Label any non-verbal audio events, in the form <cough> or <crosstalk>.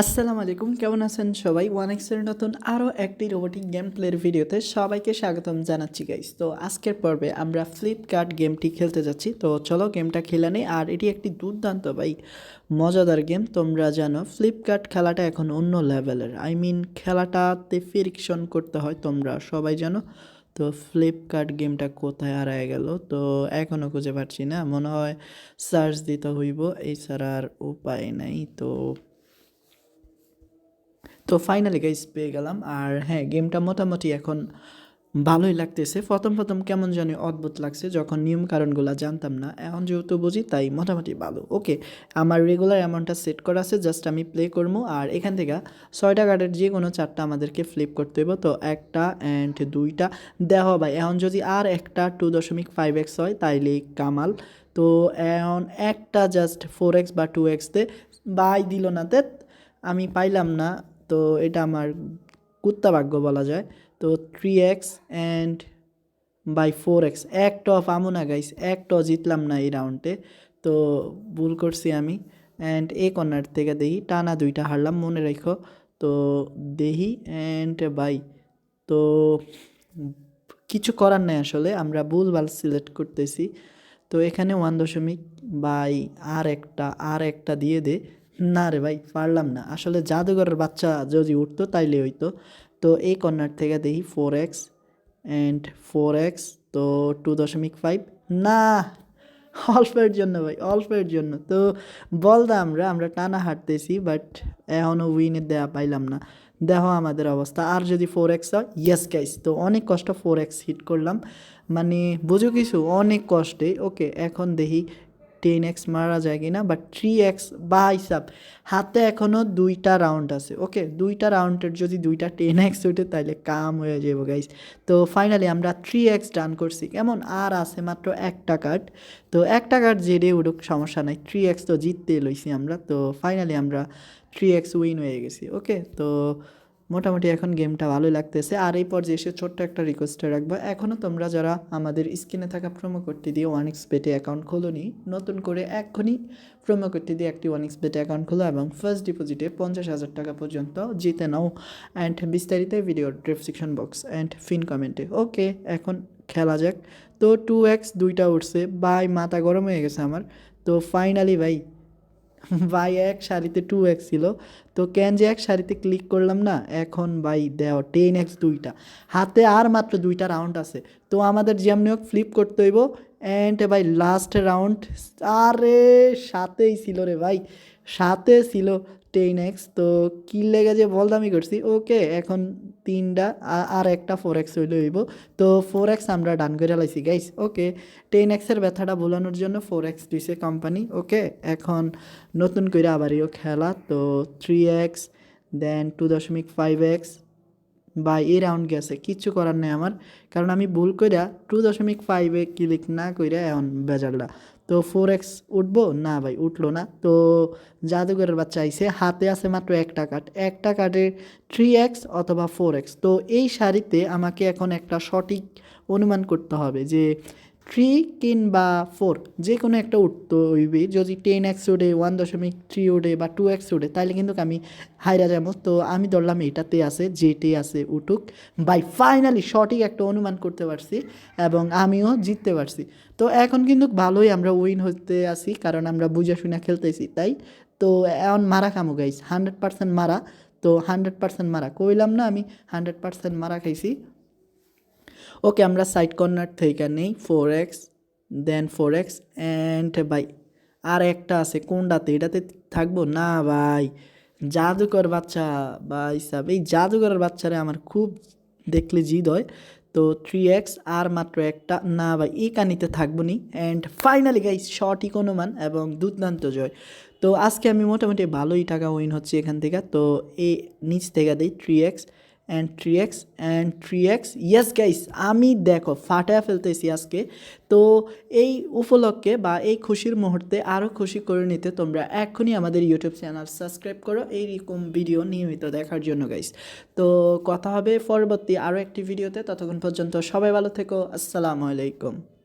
আসসালামু আলাইকুম, কেমন আছেন সবাই? ওয়ান এক্সের নতুন আরও একটি রোবোটিক গেম প্লের ভিডিওতে সবাইকে স্বাগতম জানাচ্ছি গাইস তো আজকের পর্বে আমরা ফ্লিপকার্ট গেমটি খেলতে যাচ্ছি। তো চলো গেমটা খেলে নেই, আর এটি একটি দুর্দান্ত ভাই মজাদার গেম তোমরা জানো ফ্লিপকার্ট খেলাটা এখন অন্য লেভেলের আই মিন খেলাটাতে ফিরিকশন করতে হয় তোমরা সবাই জানো। তো ফ্লিপকার্ট গেমটা কোথায় হারায় গেল? তো এখনও খুঁজে পাচ্ছি না। মনে হয় সার্চ দিতে হইব, এছাড়া আর উপায় নাই। তো তো ফাইনালি গাইস পেয়ে গেলাম। আর হ্যাঁ গেমটা মোটামুটি এখন ভালোই লাগতেছে। প্রথম প্রথম কেমন জানি অদ্ভুত লাগছে যখন নিয়ম কারণগুলো জানতাম না। এখন যেহেতু বুঝি, তাই মোটামুটি ভালো। ওকে আমার রেগুলার অ্যামাউন্টটা সেট করা আছে জাস্ট আমি প্লে করব। আর এখান থেকে ছয়টা কার্ডের যে কোনো চারটা আমাদেরকে ফ্লিপ করতে হইব। তো একটা অ্যান্ড দুইটা। দেওয়া ভাই, এখন যদি আর একটা টু দশমিক ফাইভ এক্স হয়, তাইলে কামাল। তো এখন একটা জাস্ট ফোর এক্স বা টু এক্স দে বাই দিল না তে, আমি পাইলাম না। তো এটা আমার কুত্তা ভাগ্য বলা যায়। তো three X and by four X একটা পামো না গাইস একটা জিতলাম না এই রাউন্ডে তো ভুল করছি আমি। অ্যান্ড এ কর্নার থেকে দেখি, টানা দুইটা হারলাম, মনে রেখো। তো দেহি অ্যান্ড বাই তো কিছু করার নেই আসলে, আমরা ভুলভাল সিলেক্ট করতেছি। তো এখানে ওয়ান দশমিক বাই আর একটা আর একটা দিয়ে দে। না রে ভাই, পারলাম না। আসলে জাদুঘরের বাচ্চা যদি উঠতো তাইলে হইতো। তো এই কর্নার থেকে দেখি four X and four X তো টু দশমিক ফাইভ না, অল্পের জন্য ভাই, অল্পের জন্য। তো বলদা আমরা আমরা টানা হাঁটতেছি বাট এখনও উইনের দেওয়া পাইলাম না। দেখো আমাদের অবস্থা। আর যদি ফোর এক্স হয় ইয়েস গাইস তো অনেক কষ্ট ফোর এক্স হিট করলাম। মানে বুঝো কিছু, অনেক কষ্টে। ওকে এখন দেখি টেন এক্স মারা যায় কিনা বা থ্রি এক্স বা হিসাব, হাতে এখনও দুইটা রাউন্ড আছে ওকে দুইটা রাউন্ডের যদি দুইটা টেন এক্স ওঠে তাহলে কাম হয়ে যাব গাইস তো ফাইনালি আমরা থ্রি এক্স ডান করছি, কেমন? আর আছে মাত্র একটা কার্ড তো একটা কার্ড জেডে উঠুক সমস্যা নাই থ্রি এক্স তো জিততে লইছি আমরা, তো ফাইনালি আমরা থ্রি এক্স উইন হয়ে গেছি ওকে তো মোটামুটি এখন গেমটা ভালোই লাগতেছে। আর এই পর্যায়ে এসে ছোট্ট একটা রিকোয়েস্টে রাখব। এখনও তোমরা যারা আমাদের স্ক্রিনে থাকা প্রোমো কোডটি দিয়ে ওয়ান এক্স বেটে অ্যাকাউন্ট খোলোনি, নতুন করে এক্ষুনি প্রোমো কোডটি দিয়ে একটি ওয়ান এক্স বেটে অ্যাকাউন্ট খোলো এবং ফার্স্ট ডিপোজিটে পঞ্চাশ হাজার টাকা পর্যন্ত জিতে নাও। অ্যান্ড বিস্তারিত video description box and pinned কমেন্টে ওকে এখন খেলা যাক। তো টু এক্স দুইটা উঠছে। বাই মাথা গরম হয়ে গেছে আমার। তো ফাইনালি ভাই <laughs> বাই এক শাড়িতে টু এক্স ছিল। তো কেন যে এক শাড়িতে ক্লিক করলাম না, এখন বাই দেও টেন এক্স দুইটা। হাতে আর মাত্র দুইটা রাউন্ড আছে। তো আমাদের যেমনি হোক ফ্লিপ করতে হইব। অ্যান্ড ভাই লাস্ট রাউন্ড আরে সাতেই ছিল রে ভাই। সাথে ছিল। টেন এক্স তো কি লেগে যে বল দামি করছি। ওকে এখন তিনটা আর একটা ফোর এক্স হইলে হইব। তো ফোর এক্স আমরা ডান করে লাইছি গাইস ওকে টেন এক্সের ব্যথাটা বোলানোর জন্য ফোর এক্স দিছে কোম্পানি ওকে এখন নতুন করে আবারও খেলা, তো থ্রি এক্স দেন টু দশমিক ফাইভ এক্স বা এই রাউন্ড গেছে, কিচ্ছু করার নেই আমার। কারণ আমি ভুল কইরা টু দশমিক ফাইভে ক্লিক না কইরা এখন বেজারলা তো ফোর এক্স উঠবো? না ভাই, উঠল না। তো জাদুঘরের বাচ্চা আইসে হাতে আছে মাত্র একটা কার্ড একটা কার্ডের থ্রি এক্স অথবা ফোর এক্স তো এই শাড়িতে আমাকে এখন একটা সঠিক অনুমান করতে হবে যে থ্রি কিংবা ফোর যে কোনো একটা উঠতে হইবে। যদি টেন এক্স উঠে ওয়ান দশমিক থ্রি উঠে বা টু এক্স উঠে তাহলে কিন্তু আমি হাইরা যাব। তো আমি ধরলাম এটাতে আছে যেটি আছে, উঠুক। বাই ফাইনালি সঠিক একটা অনুমান করতে পারছি এবং আমিও জিততে পারছি। তো এখন কিন্তু ভালোই আমরা উইন হতে আসি কারণ আমরা বুঝে শুনে খেলতেছি, তাই? তো এখন মারা খামো গাইস হান্ড্রেড পার্সেন্ট মারা। তো হান্ড্রেড পার্সেন্ট মারা। কইলাম না আমি হান্ড্রেড পার্সেন্ট মারা খাইছি। ওকে আমরা সাইড কর্নার থেকে নেই four X then four X and by আর একটা আছে, কোনটাতে? এটাতে থাকব? না ভাই, জাদুকর বাচ্চা বা হিসাব এই জাদুকরের বাচ্চারা আমার খুব দেখলে জিদ হয়। তো থ্রি এক্স আর মাত্র একটা, না ভাই এই কানিতে থাকব নি। অ্যান্ড ফাইনালি গাইস সঠিক অনুমান এবং দুর্দান্ত জয়। তো আজকে আমি মোটামুটি ভালোই টাকা উইন হচ্ছে এখান থেকে। তো এই নিচ থেকে দিই three X and three X and three X yes guys আমি দেখো, ফাটায় ফেলতেছি আজকে। তো এই উপলক্ষে বা এই খুশির মুহূর্তে আরও খুশি করে নিতে তোমরা এখনই আমাদের ইউটিউব চ্যানেল সাবস্ক্রাইব করো এইরকম ভিডিও নিয়মিত দেখার জন্য গাইস তো কথা হবে পরবর্তী আরও একটি ভিডিওতে ততক্ষণ পর্যন্ত সবাই ভালো থেকো। আসসালামু আলাইকুম।